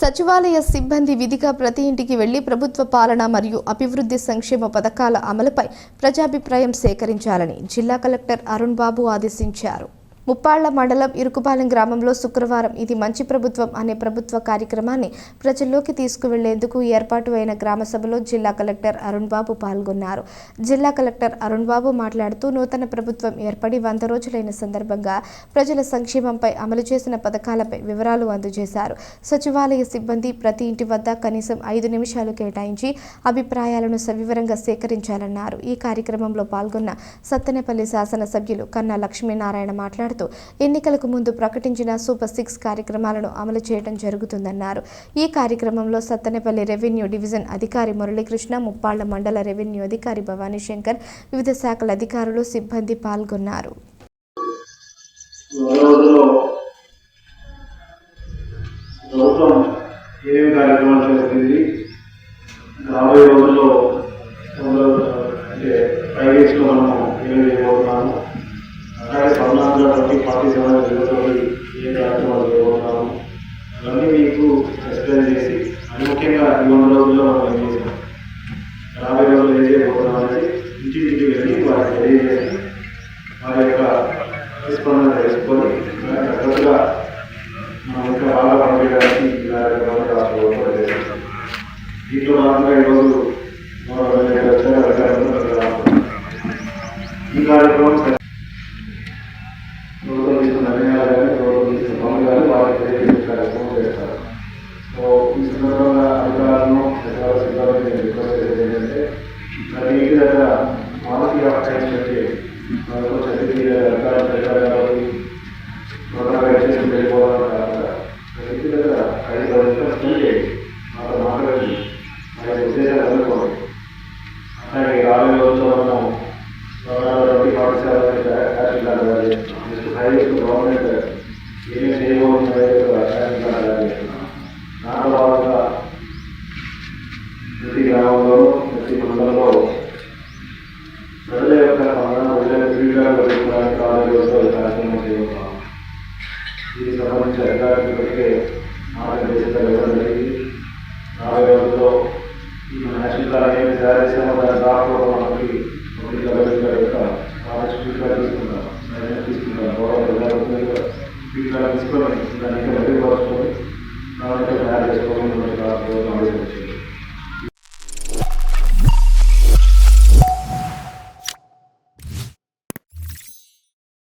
సచివాలయ సిబ్బంది విధిగా ప్రతి ఇంటికి వెళ్ళి ప్రభుత్వ పాలన మరియు అభివృద్ధి సంక్షేమ పథకాల అమలుపై ప్రజాభిప్రాయం సేకరించాలని జిల్లా కలెక్టర్ అరుణ్ బాబు ఆదేశించారు. ముప్పాళ్ళ మండలం ఇరుకుపాలెం గ్రామంలో శుక్రవారం ఇది మంచి ప్రభుత్వం అనే ప్రభుత్వ కార్యక్రమాన్ని ప్రజల్లోకి తీసుకువెళ్ళేందుకు ఏర్పాటు అయిన గ్రామ సభలో జిల్లా కలెక్టర్ అరుణ్ బాబు పాల్గొన్నారు. జిల్లా కలెక్టర్ అరుణ్ బాబు మాట్లాడుతూ నూతన ప్రభుత్వం ఏర్పడి వంద రోజులైన సందర్భంగా ప్రజల సంక్షేమంపై అమలు చేసిన పథకాలపై వివరాలు అందజేశారు. సచివాలయ సిబ్బంది ప్రతి ఇంటి వద్ద కనీసం ఐదు నిమిషాలు కేటాయించి అభిప్రాయాలను సవివరంగా సేకరించాలన్నారు. ఈ కార్యక్రమంలో పాల్గొన్న సత్తెనపల్లి శాసనసభ్యులు కన్నా లక్ష్మీనారాయణ మాట్లాడుతూ ఎన్నికలకు ముందు ప్రకటించిన సూపర్ సిక్స్ కార్యక్రమాలను అమలు చేయడం జరుగుతుందన్నారు. ఈ కార్యక్రమంలో సత్తెనపల్లి రెవెన్యూ డివిజన్ అధికారి మురళీకృష్ణ ముప్పాళ్ళ మండల రెవెన్యూ అధికారి భవానీ శంకర్ వివిధ శాఖల అధికారులు సిబ్బంది పాల్గొన్నారు. ఏమేమి కార్యక్రమాలు చేస్తుంది రాబోయే రోజుల్లో అంటే ఫైవ్ మనం ఏమేమి చేయబోతున్నాము? అలాగే పద్నాలుగు ఫార్టీ సెవెన్ జరుగుతుంది. ఏ కార్యక్రమాలు చేయబోతున్నాము ఇవన్నీ మీకు ఎక్స్ప్లెయిన్ చేసి అది ముఖ్యంగా ఈ వంద రోజుల్లో మనం ఏం చేసాం? రాబోయే రోజులు ఏం చేయబోతున్నాం అనేది ఇంటింటికి వెళ్ళి వారికి తెలియజేసి వారి యొక్క ప్రతిస్పందన తెలుసుకొని దానికి తగ్గట్టుగా మనం ఇంకా బాగా పనిచేయడానికి ఇలా కార్యక్రమాన్ని రాష్ట్ర ప్రభుత్వం చేస్తాం దీంట్లో భాగంగా ఈరోజు మన ఎమ్మెల్యే ರಿಕ್ವೆಸ್ಟ್ ಇದೆ ಏನಂದರೆ ನಾನು ಈಗಿನ ಮಾನಸಿಕ ಆಕ್ಸೈಸ್ ಬಗ್ಗೆ ನಾವು ಚಂದ್ರಗಿರಿ ಸರ್ಕಾರ ಸರ್ಕಾರ ಪ್ರೋಗ್ರಾಮ್ ಎಕ್ಸ್ಟೆನ್ಷನ್ ಬೆಳಿಬೋದು ಅಂತ ರೈತರ ಐದು ವರ್ಷ ಮುಂದೆ ಮಾತ್ರ ಮಾತಾಡಿ ಅವರ ಉದ್ದೇಶ ಅಂದ್ಕೊಂಡು ಹಾಗಾಗಿ ರಾಹುಲ್ ಯೋಜವನ್ನು ಸರ್ಕಾರದಲ್ಲಿ ಪಾಕಿಸ್ತಾನದಲ್ಲಿ ಕಾರ್ಯಕ್ರಮದಲ್ಲಿ ಎಷ್ಟು ಹೈಯೆಸ್ಟ್ ಗೌರ್ಮೆಂಟ್ ಏನೇ ಸೇವೆಯನ್ನು ರೈತರ ಕಾರ್ಯಕ್ರಮದಲ್ಲಿ ನಾನು సిద్దిపేట మండలంలో ప్రజల యొక్క విజయ క్రీడలు కార్యక్రమాలు కార్యక్రమం చేయబోతున్నాం దీనికి సంబంధించిన అధికారులు ఇప్పటికే ఆంధ్రప్రదేశ్ వెళ్ళడం జరిగింది. తయారు చేసుకోవడం రాకపోవడం